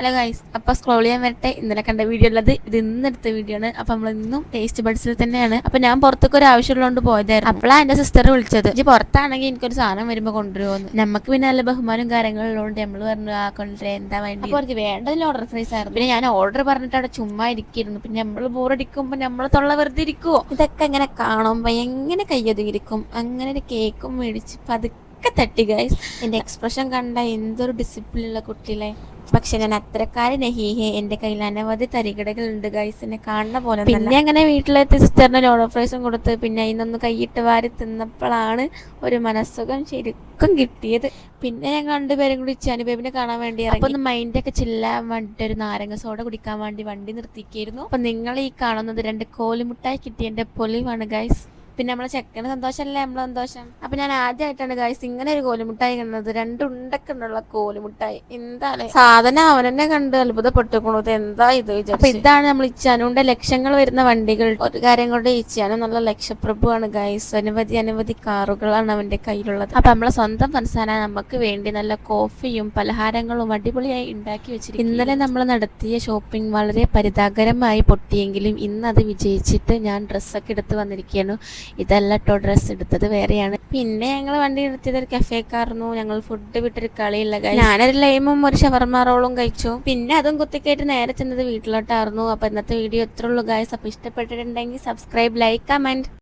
Hello guys അപ്പോൾ scroll ചെയ്യാൻ വരട്ടെ. ഇന്നലെ കണ്ട വീഡിയോ ഉള്ളത് ഇത് ഇന്ന് എടുത്ത വീഡിയോ ആണ്. അപ്പൊ നമ്മൾ ഇന്നും ടേസ്റ്റ് ബഡ്സിൽ തന്നെയാണ്. അപ്പൊ ഞാൻ പുറത്തൊക്കെ ഒരു ആവശ്യമുള്ളതുകൊണ്ട് പോയതായിരുന്നു. അപ്പോഴാണ് എന്റെ സിസ്റ്റർ വിളിച്ചത്. ഇനി പുറത്താണെങ്കിൽ എനിക്കൊരു സാധനം വരുമ്പോൾ കൊണ്ടുവരുമോന്ന് നമുക്ക് പിന്നെ നല്ല ബഹുമാനം കാര്യങ്ങളുള്ളതുകൊണ്ട് നമ്മൾ പറഞ്ഞു ആ കൊണ്ടുവരാൻ എന്താ വേണ്ടി അപ്പൊ അവർക്ക് വേണ്ടതിൽ ഓർഡർ സൈസ് ആയിരുന്നു. പിന്നെ ഞാൻ ഓർഡർ പറഞ്ഞിട്ട് അവിടെ ചുമ്മാ ഇരിക്കുന്നു പിന്നെ നമ്മൾ ബോറടിക്കുമ്പോ നമ്മൾ തൊള്ള വെറുതെ ഇരിക്കുമോ ഇതൊക്കെ എങ്ങനെ കാണുമ്പോ എങ്ങനെ കയ്യൊതുങ്ങിയിരിക്കും അങ്ങനെ ഒരു കേക്കും മേടിച്ച് പതുക്കെ തട്ടി ഗൈസ് എന്റെ എക്സ്പ്രഷൻ കണ്ട എന്തൊരു ഡിസിപ്ലിൻ ഉള്ള കുട്ടികളെ. പക്ഷെ ഞാൻ അത്രക്കാരൻ നഹീഹെ എന്റെ കയ്യിൽ അനവധി തരികടകൾ ഉണ്ട് ഗൈസ് എന്നെ കാണുന്ന പോലെ പിന്നെ അങ്ങനെ വീട്ടിലെത്തി സിസ്റ്ററിന് ലോഡ് ഓഫ്രൈസും കൊടുത്ത് പിന്നെ അതിനൊന്ന് കൈയിട്ട് വാരി തിന്നപ്പോഴാണ് ഒരു മനസ്സുഖം ശരിക്കും കിട്ടിയത്. പിന്നെ ഞങ്ങൾ രണ്ടുപേരും കൂടി ചനുബേബിനെ കാണാൻ വേണ്ടി. അപ്പൊ ഒന്ന് മൈൻഡൊക്കെ ചില്ലാൻ വേണ്ടിട്ട് ഒരു നാരങ്ങ സോഡ കുടിക്കാൻ വേണ്ടി വണ്ടി നിർത്തിക്കായിരുന്നു അപ്പൊ നിങ്ങൾ ഈ കാണുന്നത് രണ്ട് കോലുമുട്ടായി കിട്ടിയ എന്റെ പൊലിവാണ് ഗൈസ് പിന്നെ നമ്മളെ ചെക്കന് സന്തോഷമല്ലേ? നമ്മളെ സന്തോഷം. അപ്പൊ ഞാൻ ആദ്യമായിട്ടാണ് ഗായ്സ് ഇങ്ങനെ ഒരു കോലുമുട്ടായി കണ്ടത്. രണ്ട് കോലുമുട്ടായി. എന്താല്ലേ സാധനം അവനെന്നെ കണ്ട് അത്ഭുതപ്പെട്ടുക്കണു എന്താ ഇത്. അപ്പൊ ഇതാണ് നമ്മൾ ഇച്ചാനുണ്ട് ലക്ഷങ്ങൾ വരുന്ന വണ്ടികൾ. ഒരു കാര്യം കൊണ്ട് ഇച്ചാനും നല്ല ലക്ഷപ്രഭുവാണ് ഗായ്സ് അനവധി അനവധി കാറുകളാണ് അവന്റെ കയ്യിലുള്ളത്. അപ്പൊ നമ്മളെ സ്വന്തം ഫൻസാന നമുക്ക് വേണ്ടി നല്ല കോഫിയും പലഹാരങ്ങളും അടിപൊളിയായി ഉണ്ടാക്കി വെച്ചിരിക്കും ഇന്നലെ നമ്മൾ നടത്തിയ ഷോപ്പിംഗ് വളരെ പരിതാകരമായി പൊട്ടിയെങ്കിലും ഇന്ന് അത് വിജയിച്ചിട്ട് ഞാൻ ഡ്രസ്സൊക്കെ എടുത്ത് വന്നിരിക്കുകയാണ്. ഇതല്ല കേട്ടോ ഡ്രസ്സ് എടുത്തത് വേറെയാണ്. പിന്നെ ഞങ്ങൾ വണ്ടി നിർത്തിയത് ഒരു കഫേക്കായിരുന്നു ഞങ്ങൾ ഫുഡ് വിട്ടൊരു കളിയില്ല. ഞാനൊരു ലൈമും ഒരു ഷവർമ റോളും കഴിച്ചു. പിന്നെ അതും കുത്തിക്കേട്ട് നേരെ ചെന്നത് വീട്ടിലോട്ടായിരുന്നു അപ്പൊ ഇന്നത്തെ വീഡിയോ എത്ര ഉള്ളൂ ഗായ്സ് അപ്പൊ ഇഷ്ടപ്പെട്ടിട്ടുണ്ടെങ്കിൽ സബ്സ്ക്രൈബ് ലൈക്ക് കമന്റ്